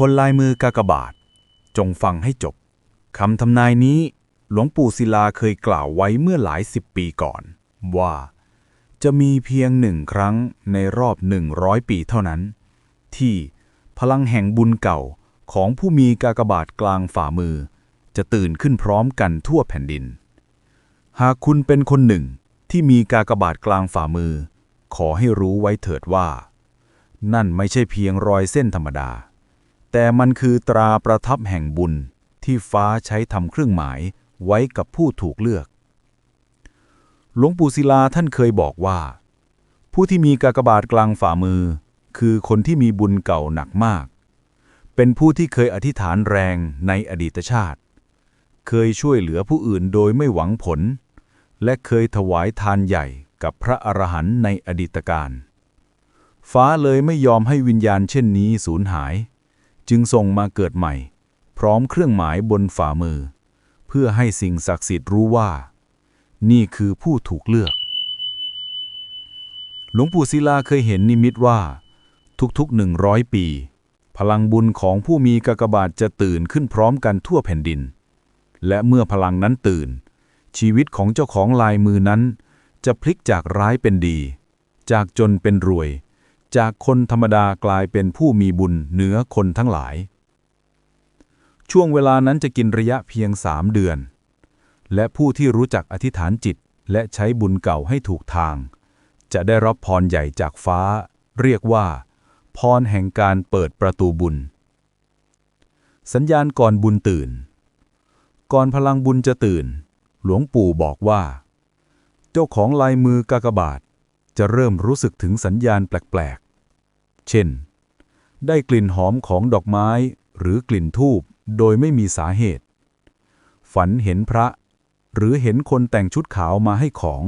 คนลายมือกากบาท จงฟังให้จบคำทำนายนี้ หลวงปู่ศิลาเคยกล่าวไว้เมื่อหลายสิบปีก่อน ว่า จะมีเพียงหนึ่งครั้งในรอบหนึ่งร้อยปีเท่านั้น ที่พลังแห่งบุญเก่าของผู้มีกากบาทกลางฝ่ามือ จะตื่นขึ้นพร้อมกันทั่วแผ่นดิน หากคุณเป็นคนหนึ่งที่มีกากบาทกลางฝ่ามือ ขอให้รู้ไว้เถิดว่า นั่นไม่ใช่เพียงรอยเส้นธรรมดา แต่มันคือตราประทับแห่งบุญที่ฟ้าใช้ทำเครื่องหมายไว้กับผู้ถูกเลือก หลวงปู่ศิลาท่านเคยบอกว่า ผู้ที่มีกากบาทกลางฝ่ามือ คือคนที่มีบุญเก่าหนักมาก เป็นผู้ที่เคยอธิษฐานแรงในอดีตชาติ เคยช่วยเหลือผู้อื่นโดยไม่หวังผล และเคยถวายทานใหญ่กับพระอรหันต์ในอดีตการ ฟ้าเลยไม่ยอมให้วิญญาณเช่นนี้สูญหาย จึงส่งมาเกิดใหม่ พร้อมเครื่องหมายบนฝ่ามือ เพื่อให้สิ่งศักดิ์สิทธิ์รู้ว่า นี่คือผู้ถูกเลือก หลวงปู่ศิลาเคยเห็นนิมิตว่า ทุกๆหนึ่งร้อยปี พลังบุญของผู้มีกากบาทจะตื่นขึ้นพร้อมกันทั่วแผ่นดิน และเมื่อพลังนั้นตื่น ชีวิตของเจ้าของลายมือนั้น จะพลิกจากร้ายเป็นดี จากจนเป็นรวย จากคนธรรมดากลายเป็นผู้มีบุญเหนือคนทั้งหลาย ช่วงเวลานั้นจะกินระยะเพียงสามเดือน และผู้ที่รู้จักอธิษฐานจิตและใช้บุญเก่าให้ถูกทาง จะได้รับพรใหญ่จากฟ้า เรียกว่า พรแห่งการเปิดประตูบุญ สัญญาณก่อนบุญตื่น ก่อนพลังบุญจะตื่น หลวงปู่บอกว่า เจ้าของลายมือกากบาท จะเริ่มรู้สึกถึงสัญญาณแปลกๆ เช่น ได้กลิ่นหอมของดอกไม้หรือกลิ่นทูบโดยไม่มีสาเหตุ ฝันเห็นพระ หรือเห็นคนแต่งชุดขาวมาให้ของ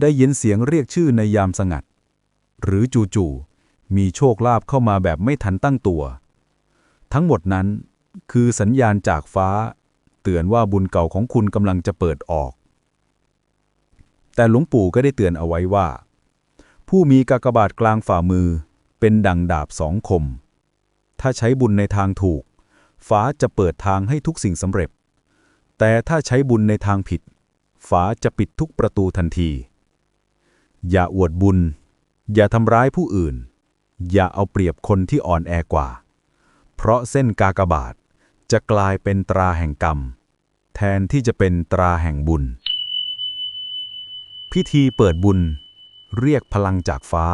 ได้ยินเสียงเรียกชื่อในยามสงัด หรือจู่ๆมีโชคลาภเข้ามาแบบไม่ทันตั้งตัว ทั้งหมดนั้นคือสัญญาณจากฟ้า เตือนว่าบุญเก่าของคุณกำลังจะเปิดออก แต่หลวงปู่ก็ได้เตือนเอาไว้ว่า ผู้มีกากบาทกลางฝ่ามือเป็นดังดาบสองคม ถ้าใช้บุญในทางถูก ฟ้าจะเปิดทางให้ทุกสิ่งสำเร็จ แต่ถ้าใช้บุญในทางผิด ฟ้าจะปิดทุกประตูทันที อย่าอวดบุญ อย่าทำร้ายผู้อื่น อย่าเอาเปรียบคนที่อ่อนแอกว่า เพราะเส้นกากบาทจะกลายเป็นตราแห่งกรรม แทนที่จะเป็นตราแห่งบุญ พิธีเปิดบุญ เรียกพลังจากฟ้า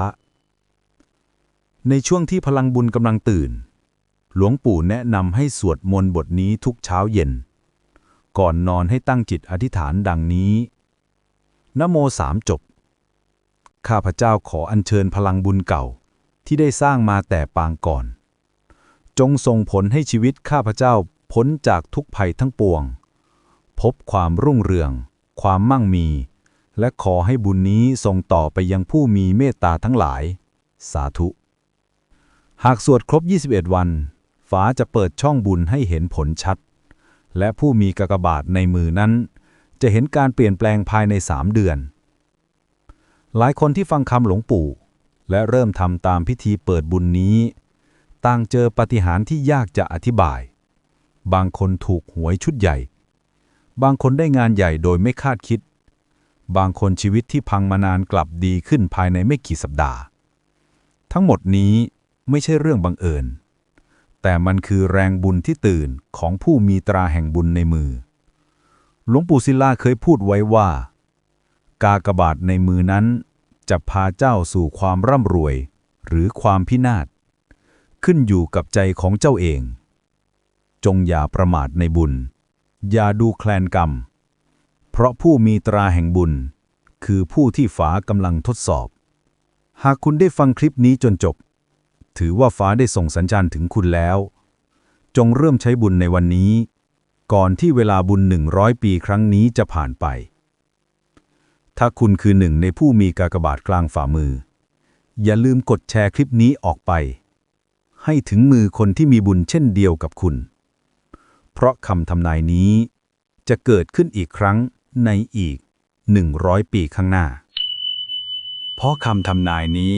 ในช่วงที่พลังบุญกำลังตื่น หลวงปู่แนะนำให้สวดมนต์บทนี้ทุกเช้าเย็น ก่อนนอนให้ตั้งจิตอธิษฐานดังนี้นโมสามจบ ข้าพเจ้าขออัญเชิญพลังบุญเก่าที่ได้สร้างมาแต่ปางก่อน จงส่งผลให้ชีวิตข้าพเจ้าพ้นจากทุกภัยทั้งปวง พบความรุ่งเรือง ความมั่งมี และขอให้บุญนี้ส่งต่อไปยังผู้มีเมตตาทั้งหลาย สาธุ หากสวดครบ 21 วันฟ้าจะเปิดช่องบุญให้เห็นผลชัด และผู้มีกากบาทในมือนั้น จะเห็นการเปลี่ยนแปลงภายในสามเดือน หลายคนที่ฟังคำหลวงปู่ และเริ่มทำตามพิธีเปิดบุญนี้ ต่างเจอปาฏิหาริย์ที่ยากจะอธิบาย บางคนถูกหวยชุดใหญ่ บางคนได้งานใหญ่โดยไม่คาดคิด บางคนชีวิตที่พังมานานกลับดีขึ้นภายในไม่กี่สัปดาห์ ทั้งหมดนี้ไม่ใช่เรื่องบังเอิญ แต่มันคือแรงบุญที่ตื่นของผู้มีตราแห่งบุญในมือ หลวงปู่ศิลาเคยพูดไว้ว่า กากบาทในมือนั้น จะพาเจ้าสู่ความร่ำรวย หรือความพินาศ ขึ้นอยู่กับใจของเจ้าเอง จงอย่าประมาทในบุญ อย่าดูแคลนกรรม เพราะผู้มีตราแห่งบุญ คือผู้ที่ฝากำลังทดสอบ หากคุณได้ฟังคลิปนี้จนจบ ถือว่าฟ้าได้ส่งสัญญาณถึงคุณแล้ว จงเริ่มใช้บุญในวันนี้ ก่อนที่เวลาบุญหนึ่งร้อยปีครั้งนี้จะผ่านไป ถ้าคุณคือหนึ่งในผู้มีกากบาทกลางฝ่ามือ อย่าลืมกดแชร์คลิปนี้ออกไป ให้ถึงมือคนที่มีบุญเช่นเดียวกับคุณ เพราะคำทำนายนี้จะเกิดขึ้นอีกครั้ง ในอีก 100 ปีข้างหน้า เพราะคำทำนายนี้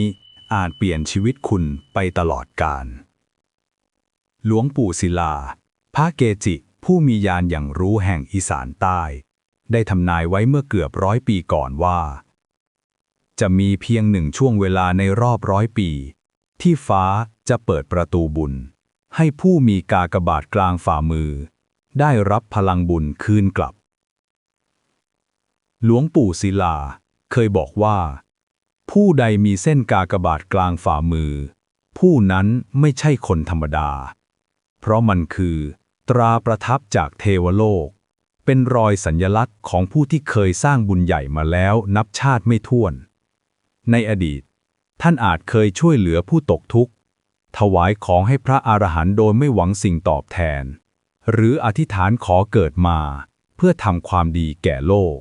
อาจเปลี่ยนชีวิตคุณไปตลอดกาล หลวงปู่ศิลา พระเกจิผู้มีญาณอย่างรู้แห่งอีสานใต้ ได้ทำนายไว้เมื่อเกือบร้อยปีก่อนว่า จะมีเพียงหนึ่งช่วงเวลาในรอบร้อยปี ที่ฟ้าจะเปิดประตูบุญ ให้ผู้มีกากบาทกลางฝ่ามือ ได้รับพลังบุญคืนกลับ หลวงปู่ศิลา เคยบอกว่า ผู้ใดมีเส้นกากบาทกลางฝ่ามือ ผู้นั้นไม่ใช่คนธรรมดา เพราะมันคือ ตราประทับจากเทวโลก เป็นรอยสัญญลักษณ์ของผู้ที่เคยสร้างบุญใหญ่มาแล้วนับชาติไม่ถ้วน ในอดีต ท่านอาจเคยช่วยเหลือผู้ตกทุกข์ ถวายของให้พระอรหันต์โดยไม่หวังสิ่งตอบแทน หรืออธิษฐานขอเกิดมา เพื่อทำความดีแก่โลก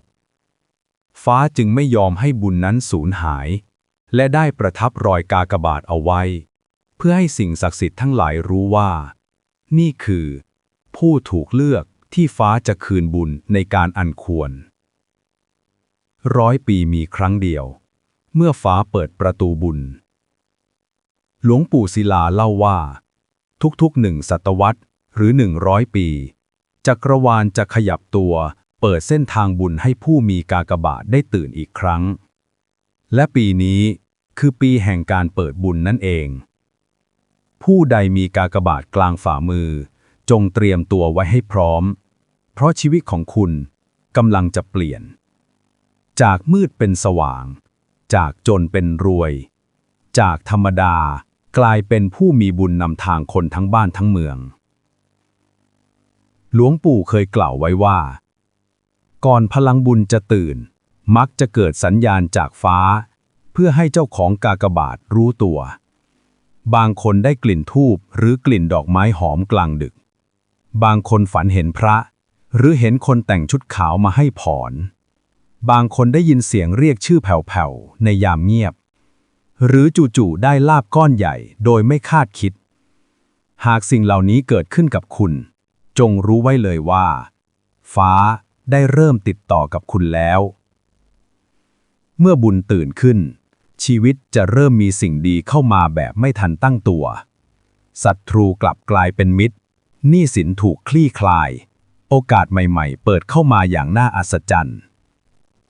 ฟ้าจึงไม่ยอมให้บุญนั้นสูญหาย และได้ประทับรอยกากบาทเอาไว้ เพื่อให้สิ่งศักดิ์สิทธิ์ทั้งหลายรู้ว่า นี่คือ ผู้ถูกเลือกที่ฟ้าจะคืนบุญในการอันควร ร้อยปีมีครั้งเดียว เมื่อฟ้าเปิดประตูบุญ หลวงปู่ศิลาเล่าว่า ทุกๆหนึ่งศตวรรษหรือหนึ่งร้อยปี จักรวาลจะขยับตัว เปิดเส้นทางบุญให้ผู้มีกากบาทได้ตื่นอีกครั้ง และปีนี้คือปีแห่งการเปิดบุญนั่นเอง ผู้ใดมีกากบาทกลางฝ่ามือ จงเตรียมตัวไว้ให้พร้อม เพราะชีวิตของคุณกำลังจะเปลี่ยน จากมืดเป็นสว่าง จากจนเป็นรวย จากธรรมดากลายเป็นผู้มีบุญนำทางคนทั้งบ้านทั้งเมือง หลวงปู่เคยกล่าวไว้ว่า ก่อนพลังบุญจะตื่น มักจะเกิดสัญญาณจากฟ้า เพื่อให้เจ้าของกากบาทรู้ตัว บางคนได้กลิ่นทูบหรือกลิ่นดอกไม้หอมกลางดึก บางคนฝันเห็นพระ หรือเห็นคนแต่งชุดขาวมาให้ผอนบางคนได้ยินเสียงเรียกชื่อแผ่วๆในยามเงียบ หรือจู่ๆได้ลาบก้อนใหญ่โดยไม่คาดคิด หากสิ่งเหล่านี้เกิดขึ้นกับคุณ จงรู้ไว้เลยว่า ฟ้า ได้เริ่มติดต่อกับคุณแล้ว เมื่อบุญตื่นขึ้น ชีวิตจะเริ่มมีสิ่งดีเข้ามาแบบไม่ทันตั้งตัวศัตรูกลับกลายเป็นมิตรหนี้สินถูกคลี่คลาย โอกาสใหม่ๆ เปิดเข้ามาอย่างน่าอัศจรรย์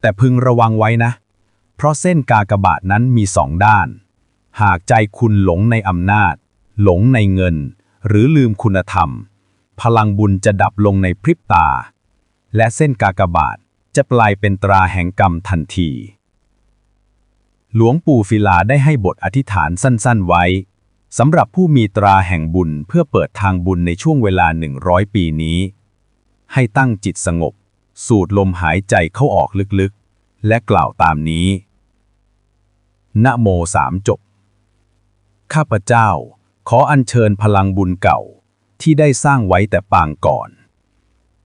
แต่พึงระวังไว้นะ เพราะเส้นกากบาทนั้นมีสองด้าน หากใจคุณหลงในอำนาจ หลงในเงิน หรือลืมคุณธรรม พลังบุญจะดับลงในพริบตา และเส้นกากบาทจะกลายเป็นตราแห่งกรรมทันที หลวงปู่ศิลาได้ให้บทอธิษฐานสั้นๆไว้สำหรับผู้มีตราแห่งบุญเพื่อเปิดทางบุญในช่วงเวลา 100 ปีนี้ ให้ตั้งจิตสงบ สูดลมหายใจเข้าออกลึกๆ และกล่าวตามนี้ นะโมสามจบ ข้าพเจ้า ขออัญเชิญพลังบุญเก่าที่ได้สร้างไว้แต่ปางก่อน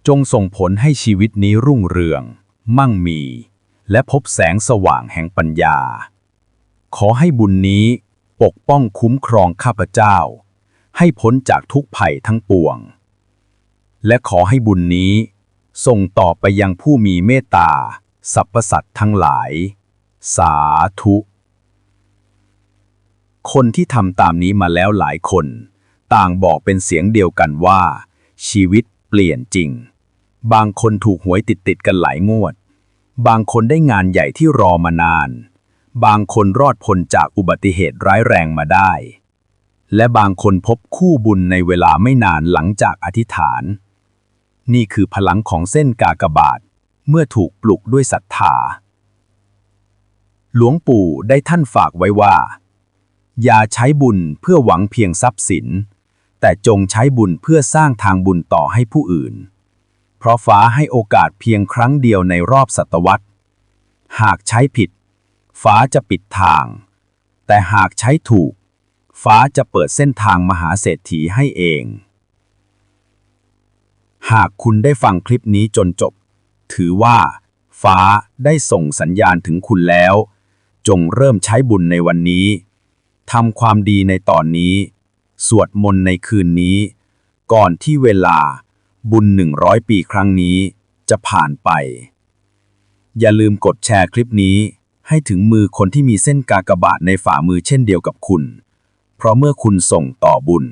จงส่งผลให้ชีวิตนี้รุ่งเรือง มั่งมี และพบแสงสว่างแห่งปัญญา ขอให้บุญนี้ปกป้องคุ้มครองข้าพเจ้า ให้พ้นจากทุกภัยทั้งปวง และขอให้บุญนี้ ส่งต่อไปยังผู้มีเมตตาสรรพสัตว์ทั้งหลาย สาธุ คนที่ทำตามนี้มาแล้วหลายคน ต่างบอกเป็นเสียงเดียวกันว่า ชีวิตเปลี่ยนจริง บางคนถูกหวยติดติดกันหลายงวด บางคนได้งานใหญ่ที่รอมานาน บางคนรอดพ้นจากอุบัติเหตุร้ายแรงมาได้ และบางคนพบคู่บุญในเวลาไม่นานหลังจากอธิษฐาน นี่คือพลังของเส้นกากบาท เมื่อถูกปลุกด้วยศรัทธา หลวงปู่ได้ท่านฝากไว้ว่า อย่าใช้บุญเพื่อหวังเพียงทรัพย์สิน แต่จงใช้บุญเพื่อสร้างทางบุญต่อให้ผู้อื่น เพราะฟ้าให้โอกาสเพียงครั้งเดียวในรอบศตวรรษ หากใช้ผิด ฟ้าจะปิดทาง แต่หากใช้ถูก ฟ้าจะเปิดเส้นทางมหาเศรษฐีให้เอง หากคุณได้ฟังคลิปนี้จนจบ ถือว่า ฟ้าได้ส่งสัญญาณถึงคุณแล้ว จงเริ่มใช้บุญในวันนี้ทำความดีในตอนนี้ สวดมนต์ในคืนนี้ ก่อนที่เวลา บุญหนึ่งร้อยปีครั้งนี้จะผ่านไป อย่าลืมกดแชร์คลิปนี้ให้ถึงมือคนที่มีเส้นกากบาทในฝ่ามือเช่นเดียวกับคุณ เพราะเมื่อคุณส่งต่อบุญ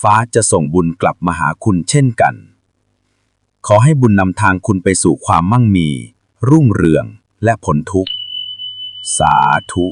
ฟ้าจะส่งบุญกลับมาหาคุณเช่นกัน ขอให้บุญนำทางคุณไปสู่ความมั่งมี รุ่งเรืองและผลทุกข์ สาธุ